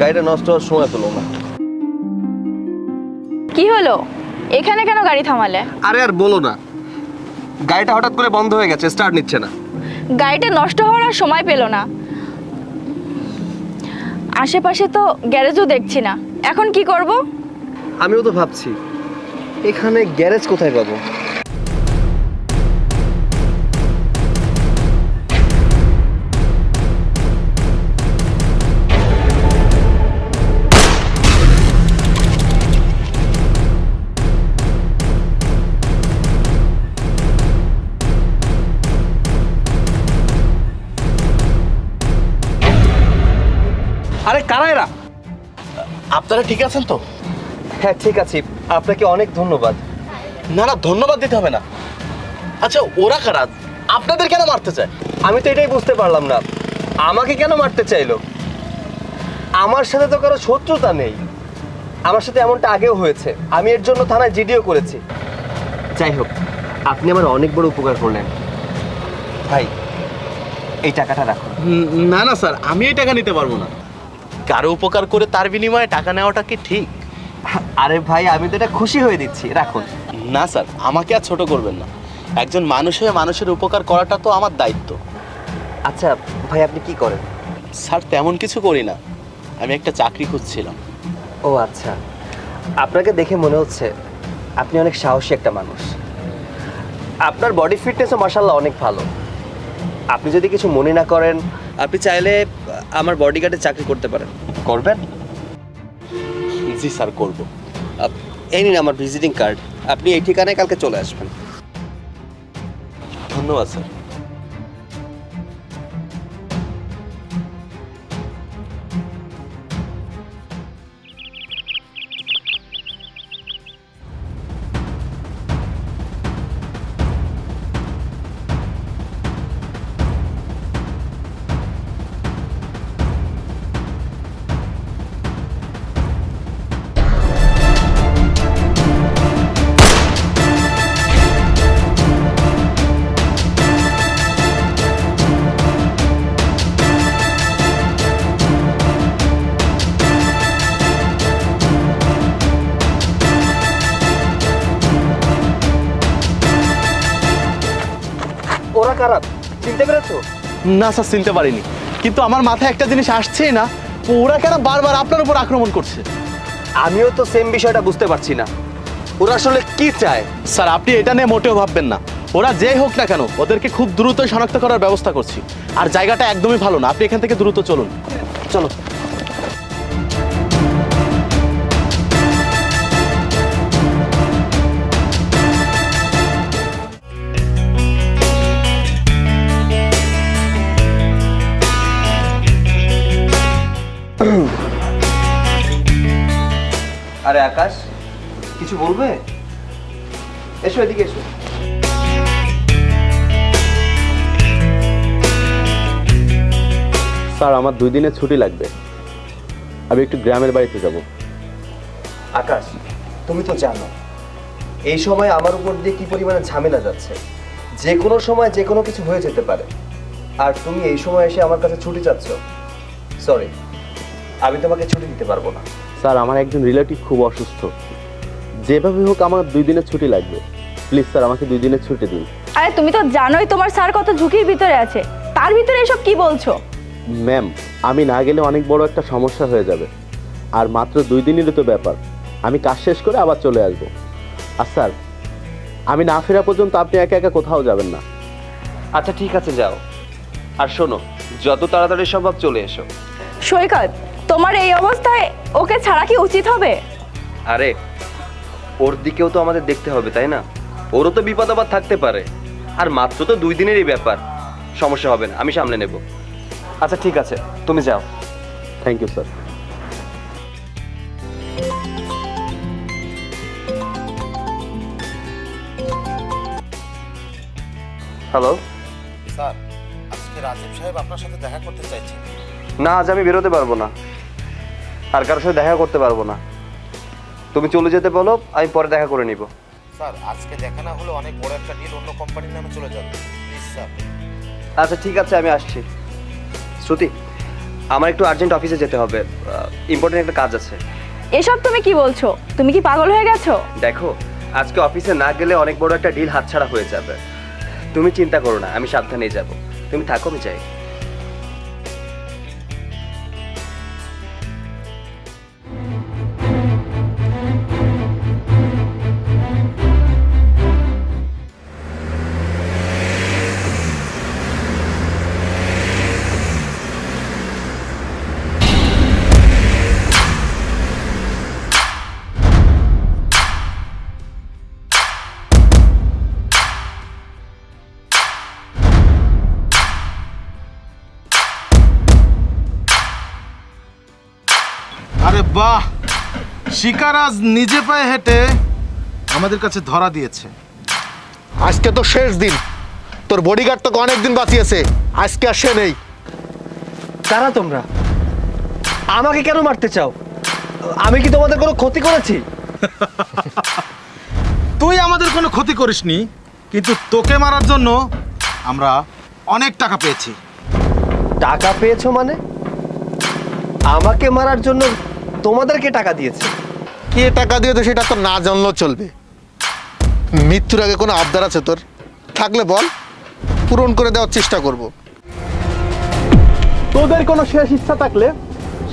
গাড়িটা নষ্ট হওয়ার সময় পেল না। কি হলো? এখানে কেন গাড়ি থামালে? আরে আর বলো না। গাড়িটা হঠাৎ করে বন্ধ হয়ে গেছে স্টার্ট নিচ্ছে না। গাড়িটা নষ্ট হওয়ার আর সময় পেল না। আশেপাশে তো গ্যারেজও দেখছি না। এখন কি করব? আমিও তো ভাবছি এখানে গ্যারেজ কোথায় পাবো? আপনারা ঠিক আছেন তো? হ্যাঁ ঠিক আছে। আপনাকে অনেক ধন্যবাদ। না না ধন্যবাদ দিতে হবে না। আচ্ছা ওরা কারা? আপনাদের কেন মারতে চায়? আমি তো এটাই বুঝতে পারলাম না। আমাকে কেন মারতে চাইলো? আমার সাথে তো কারও শত্রুতা নেই। আমার সাথে এমনটা আগেও হয়েছে। আমি এর জন্য থানায় জিডিও করেছি। যাই হোক আপনি আমার অনেক বড় উপকার করলেন। ভাই এই টাকাটা রাখুন। না না স্যার আমি এই টাকা নিতে পারব না। কারও উপকার করে তার বিনিময়ে টাকা নেওয়াটা কি ঠিক? আরে ভাই আমি তো এটা খুশি হয়ে দিচ্ছি। রাখুন। না স্যার আমাকে আর ছোট করবেন না। একজন মানুষ হয়ে মানুষের উপকার করাটা তো আমার দায়িত্ব। আচ্ছা ভাই আপনি কি করেন? স্যার তেমন কিছু করি না। আমি একটা চাকরি খুঁজছিলাম। ও আচ্ছা। আপনাকে দেখে মনে হচ্ছে আপনি অনেক সাহসী একটা মানুষ। আপনার বডি ফিটনেসও মাসাল্লাহ অনেক ভালো। আপনি যদি কিছু মনে না করেন আপনি চাইলে আমার বডিগার্ডে চাকরি করতে পারেন। করবেন? জি স্যার করব। এই নিন আমার ভিজিটিং কার্ড আপনি এই ঠিকানায় কালকে চলে আসবেন। ধন্যবাদ স্যার। ওরা খারাপ চিনতে পেরেছ? না স্যার চিনতে পারিনি। কিন্তু আমার মাথায় একটা জিনিস আসছেই না ওরা কেন বারবার আপনার উপর আক্রমণ করছে? আমিও তো সেম বিষয়টা বুঝতে পারছি না। ওরা আসলে কি চায়? স্যার আপনি এটা নিয়ে মোটেও ভাববেন না। ওরা যেই হোক না কেন ওদেরকে খুব দ্রুত শনাক্ত করার ব্যবস্থা করছি। আর জায়গাটা একদমই ভালো না আপনি এখান থেকে দ্রুত চলুন। চলো। আরে আকাশ কিছু বলবে? এসো এদিকে এসো। স্যার আমার দুই দিনের ছুটি লাগবে। আমি একটু গ্রামের বাড়িতে যাব। আকাশ তুমি তো জানো এই সময় আমার উপর দিয়ে কি পরিমাণে ঝামেলা যাচ্ছে? যে কোনো সময় যে কোনো কিছু হয়ে যেতে পারে। আর তুমি এই সময় এসে আমার কাছে ছুটি চাচ্ছ। সরি আমি তোমাকে ছুটি দিতে পারব না। স্যার আমার একজন রিলেটিভ খুব অসুস্থ। যেভাবে হোক আমার দুই দিনের ছুটি লাগবে। প্লিজ স্যার আমাকে দুই দিনের ছুটি দিন। আরে তুমি তো জানোই তোমার স্যার কত ঝুঁকির ভিতরে আছে। তার ভিতরে এসব কি বলছো? ম্যাম আমি না গেলে অনেক বড় একটা সমস্যা হয়ে যাবে। আর মাত্র দুই দিনেরই তো ব্যাপার। আমি কাজ শেষ করে আবার চলে আসব। আর স্যার আমি না ফেরা পর্যন্ত আপনি একা একা কোথাও যাবেন না। আচ্ছা ঠিক আছে যাও। আর শোনো যত তাড়াতাড়ি সম্ভব চলে এসো। সৈকত তোমার এই অবস্থায় ওকে ছাড়া কি উচিত হবে? আরে ওর দিকেও তো আমাদের দেখতে হবে তাই না? ওরও তো বিপদ আবার থাকতে পারে। আর মাত্র তো দুই দিনেরই ব্যাপার। সমস্যা হবে না আমি সামলে নেব। আচ্ছা ঠিক আছে তুমি যাও। Thank you sir hello sir আজকে রাজীব সাহেব আপনার সাথে দেখা করতে চাইছেন। না আজ আমি বেরোতে পারব না। আর কারোর সাথে দেখা করতে পারব না। তুমি চলে যেতে বলো আমি পরে দেখা করে নিব। স্যার আজকে দেখা না হলে অনেক বড় একটা ডিল অন্য কোম্পানির নামে চলে যাবে। প্লিজ স্যার আচ্ছা ঠিক আছে আমি আসছি। শ্রুতি আমার একটু আর্জেন্ট অফিসে যেতে হবে। ইম্পর্টেন্ট একটা কাজ আছে। এসব তুমি কি বলছো? তুমি কি পাগল হয়ে গেছো? দেখো আজকে অফিসে না গেলে অনেক বড় একটা ডিল হাতছাড়া হয়ে যাবে। তুমি চিন্তা করো না আমি সাবধানেই যাব। তুমি থাকো আমি চাই বাহ! শিকার আজ নিজে পায়ে হেঁটে আমাদের কাছে ধরা দিয়েছে। আজকে তো শেষ দিন। তোর বডিগার্ড তোকে অনেক দিন বাঁচিয়েছে। আজকে আর সে নেই। কারা তোমরা আমাকে কেন মারতে চাও? আমি কি তোমাদের কোনো ক্ষতি করেছি? তুই আমাদের কোনো ক্ষতি করিসনি কিন্তু তোকে মারার জন্য আমরা অনেক টাকা পেয়েছি। টাকা পেয়েছ মানে? আমাকে মারার জন্য তোমাদেরকে টাকা দিয়েছে। কে টাকা দিয়ে তো সেটা তো না জানলেও চলবে। মৃত্যুর আগে কোনো আবদার আছে তোর? থাকলে বল পূরণ করে দেওয়ার চেষ্টা করব। তোদের কোনো শেষ ইচ্ছা থাকলে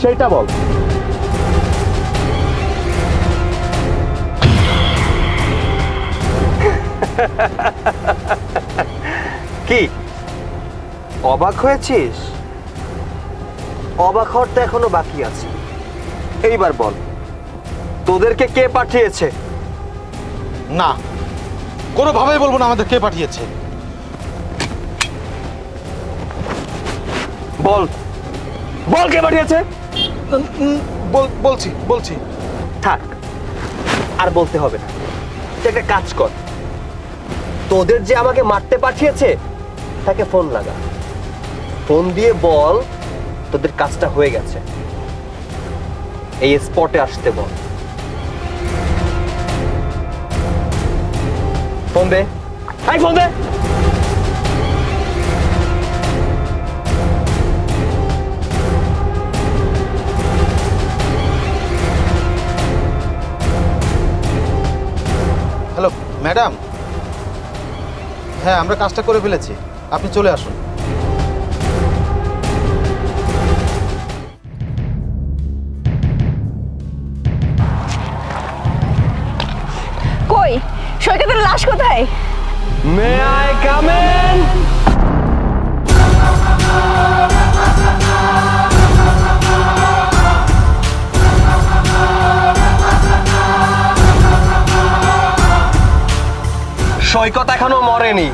সেটা বল। কি? অবাক হয়েছিস? অবাক হওয়ার তো এখনও বাকি আছে। এইবার বল তোদেরকে কে পাঠিয়েছে? না কোনোভাবেই বলব না আমাদের কে পাঠিয়েছে। বল বল কে পাঠিয়েছে? বলছি বলছি। থাক আর বলতে হবে না। তুই একটা কাজ কর। তোদের যে আমাকে মারতে পাঠিয়েছে তাকে ফোন লাগা। ফোন দিয়ে বল তোদের কাজটা হয়ে গেছে। এই স্পটে আসতে বল। হ্যালো ম্যাডাম হ্যাঁ আমরা কাজটা করে ফেলেছি। আপনি চলে আসুন। লাশ কোথায়? মে আই কাম ইন সৈকত এখনও মরেনি।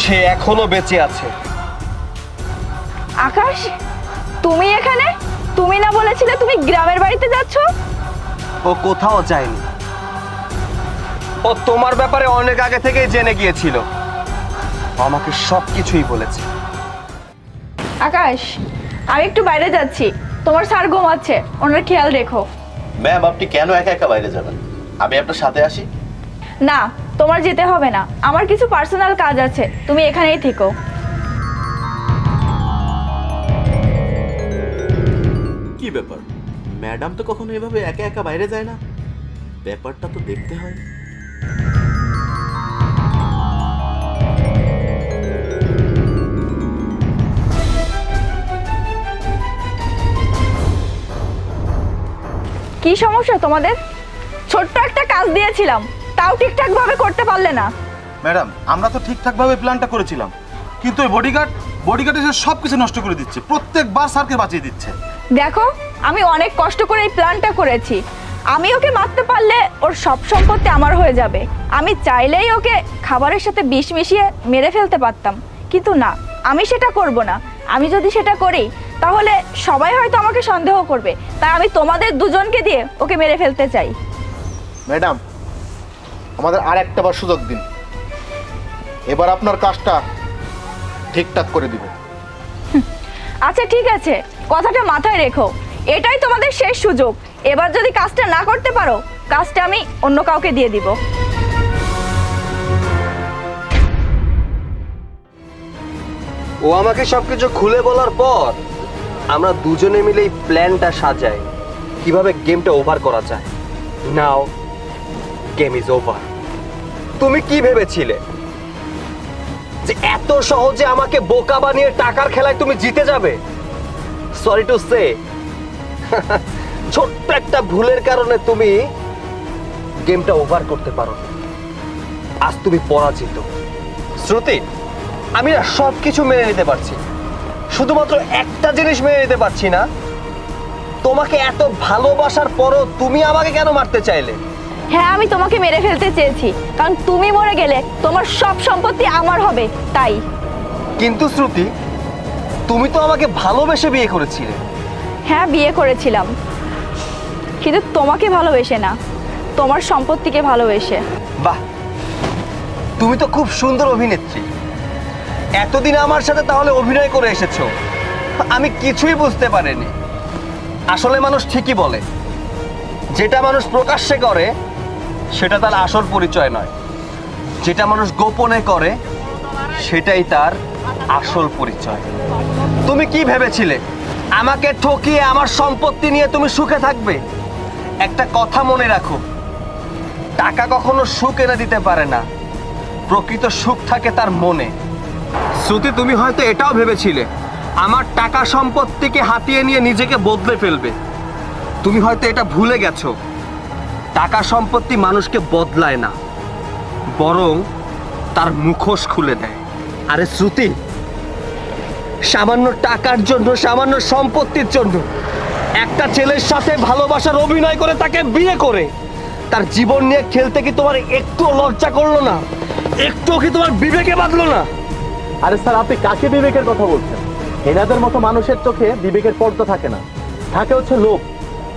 সে এখনও বেঁচে আছে। আকাশ তুমি এখানে? তুমি না বলেছিলে তুমি গ্রামের বাড়িতে যাচ্ছ? ও কোথাও যায়নি। ও তোমার ব্যাপারে অনেক আগে থেকেই জেনে গিয়েছিল। আমাকে সব কিছুই বলেছে। আকাশ আমি একটু বাইরে যাচ্ছি। তোমার স্যার ঘুমাচ্ছে ওনার খেয়াল রেখো। ম্যাম আপনি কেন একা একা বাইরে যাবেন? আমি আপনার সাথে আসি? না তোমার যেতে হবে না। আমার কিছু পার্সোনাল কাজ আছে তুমি এখানেই থেকো। কি ব্যাপার? ম্যাডাম তো কখনো এভাবে একা একা বাইরে যায় না? ব্যাপারটা তো দেখতে হয়। কি সমস্যা তোমাদের? ছোট্ট একটা কাজ দিয়েছিলাম তাও ঠিকঠাক ভাবে করতে পারলে না। ম্যাডাম আমরা তো ঠিকঠাক ঠিকঠাকভাবে প্ল্যানটা করেছিলাম। কিন্তু ওই বডিগার্ড বডিগার্ড এসে সব কিছু নষ্ট করে দিচ্ছে। প্রত্যেকবার স্যারকে বাঁচিয়ে দিচ্ছে। দেখো আমি অনেক কষ্ট করে এই প্ল্যানটা করেছি। আমি ওকে মারতে পারলে ওর সব সম্পত্তি আমার হয়ে যাবে। আমি চাইলেই ওকে খাবারের সাথে বিষ মিশিয়ে মেরে ফেলতে পারতাম। কিন্তু না আমি সেটা করব না। আমি যদি সেটা করি তাহলে সবাই হয়তো আমাকে সন্দেহ করবে। তাই আমি তোমাদের দুজনকে দিয়ে ওকে মেরে ফেলতে চাই। ম্যাডাম আমাদের আর একটা বার সুযোগ দিন। এবার আপনার কাজটা ঠিকঠাক করে দিব। আচ্ছা ঠিক আছে। কথাটা মাথায় রেখো। এটাই তোমাদের শেষ সুযোগ। এবার যদি কাজটা না করতে পারো, কাজটা আমি অন্য কাউকে দিয়ে দিব। ও আমাকে সবকিছু খুলে বলার পর আমরা দুজনে মিলে এই প্ল্যানটা সাজাই। কীভাবে গেমটা ওভার করা যায়। Now, game is over. তুমি কি ভেবেছিলে? যে এত সহজে আমাকে বোকা বানিয়ে টাকার খেলায় তুমি জিতে যাবে? সরি টু সে ছোট্ট একটা ভুলের কারণে তুমি গেমটা ওভার করতে পারো আজ তুমি পরাজিত। শ্রুতি আমি না সব কিছু মেনে নিতে পারছি। শুধুমাত্র একটা জিনিস মেনে নিতে পারছি না। তোমাকে এত ভালোবাসার পরও তুমি আমাকে কেন মারতে চাইলে? হ্যাঁ আমি তোমাকে মেরে ফেলতে চেয়েছি। কারণ তুমি মরে গেলে তোমার সব সম্পত্তি আমার হবে তাই। কিন্তু শ্রুতি তুমি তো আমাকে ভালোবেসে বিয়ে করেছিলে। হ্যাঁ বিয়ে করেছিলাম। কিন্তু তোমাকে ভালোবেসে না, তোমার সম্পত্তিকে ভালোবেসে। বাহ! তুমি তো খুব সুন্দর অভিনেত্রী। এতদিন আমার সাথে তাহলে অভিনয় করে এসেছ। আমি কিছুই বুঝতে পারিনি। আসলে মানুষ ঠিকই বলে, যেটা মানুষ প্রকাশ্যে করে, সেটা তার আসল পরিচয় নয়। যেটা মানুষ গোপনে করে, সেটাই তার আসল পরিচয়। তুমি কি ভেবেছিলে? আমাকে ঠকিয়ে আমার সম্পত্তি নিয়ে তুমি সুখে থাকবে। একটা কথা মনে রাখো, টাকা কখনো সুখ এনে দিতে পারে না। প্রকৃত সুখ থাকে তার মনে। শ্রুতি, তুমি হয়তো এটাও ভেবেছিলে, আমার টাকা সম্পত্তিকে হাতিয়ে নিয়ে নিজেকে বদলে ফেলবে। তুমি হয়তো এটা ভুলে গেছো, টাকা সম্পত্তি মানুষকে বদলায় না, বরং তার মুখোশ খুলে দেয়। আরে শ্রুতি সামান্য টাকার জন্য সামান্য সম্পত্তির জন্য। একটা ছেলের সাথে ভালোবাসার অভিনয় করে তাকে বিয়ে করে। তার জীবন নিয়ে খেলতে কি তোমার একটু লজ্জা করল না? একটু কি তোমার বিবেকে বাঁধলো না? আরে স্যার আপনি কাকে বিবেকের কথা বলছেন? এনাদের মতো মানুষের চোখে বিবেকের পর্দা থাকে না। থাকে হচ্ছে লোভ।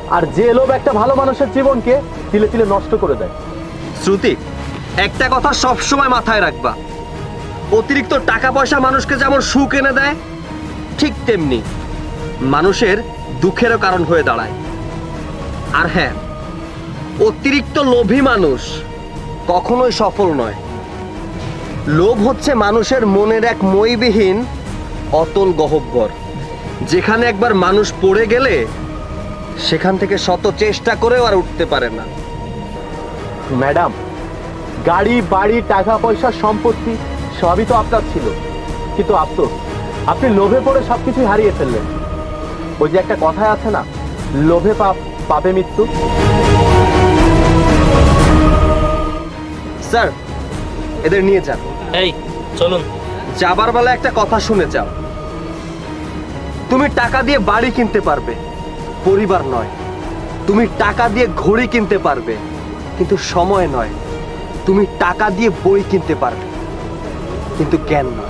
আর যে লোভ একটা ভালো মানুষের জীবনকে তিলে তিলে নষ্ট করে দেয়। শ্রুতি একটা কথা সব সময় মাথায় রাখবা। অতিরিক্ত টাকা পয়সা মানুষকে যেমন সুখ এনে দেয় ঠিক তেমনি মানুষের দুঃখেরও কারণ হয়ে দাঁড়ায়। আর হ্যাঁ অতিরিক্ত লোভী মানুষ কখনোই সফল নয়। লোভ হচ্ছে মানুষের মনের এক মইবিহীন, অতল গহব্বর, যেখানে একবার মানুষ পড়ে গেলে সেখান থেকে শত চেষ্টা করেও আর উঠতে পারে না। ম্যাডাম, গাড়ি, বাড়ি টাকা পয়সা সম্পত্তি সবই তো আপনার ছিল, কিন্তু আফসোস। আপনি লোভে পড়ে সবকিছুই হারিয়ে ফেললেন। ওই যে একটা কথায় আছে না লোভে পাপ পাপে মৃত্যু। স্যার এদের নিয়ে যান। এই চলুন। যাবার বেলা একটা কথা শুনে যাও। তুমি টাকা দিয়ে বাড়ি কিনতে পারবে পরিবার নয়। তুমি টাকা দিয়ে ঘড়ি কিনতে পারবে কিন্তু সময় নয়। তুমি টাকা দিয়ে বই কিনতে পারবে কিন্তু জ্ঞান নয়।